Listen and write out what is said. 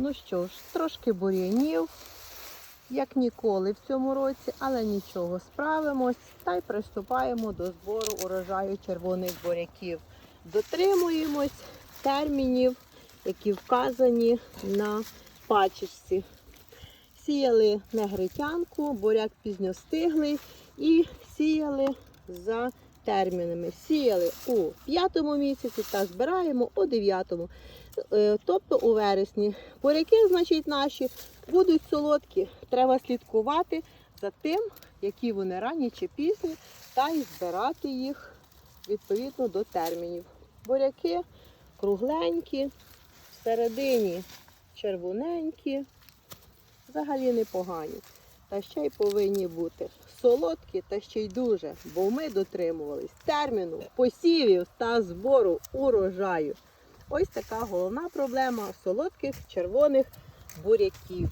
Ну що ж, трошки бур'янів, як ніколи в цьому році, але нічого, справимось та й приступаємо до збору урожаю червоних буряків. Дотримуємось термінів, які вказані на пачечці. Сіяли негритянку, буряк пізньостиглий і сіяли за термінами. Сіяли у п'ятому місяці та збираємо у дев'ятому. Е, Тобто у вересні. Буряки, значить, наші будуть солодкі. Треба слідкувати за тим, які вони ранні чи пізні, та й збирати їх відповідно до термінів. Буряки кругленькі, всередині червоненькі, взагалі непогані. Та ще й повинні бути солодкі та ще й дуже, бо ми дотримувались терміну посівів та збору урожаю. Ось така головна проблема солодких червоних буряків.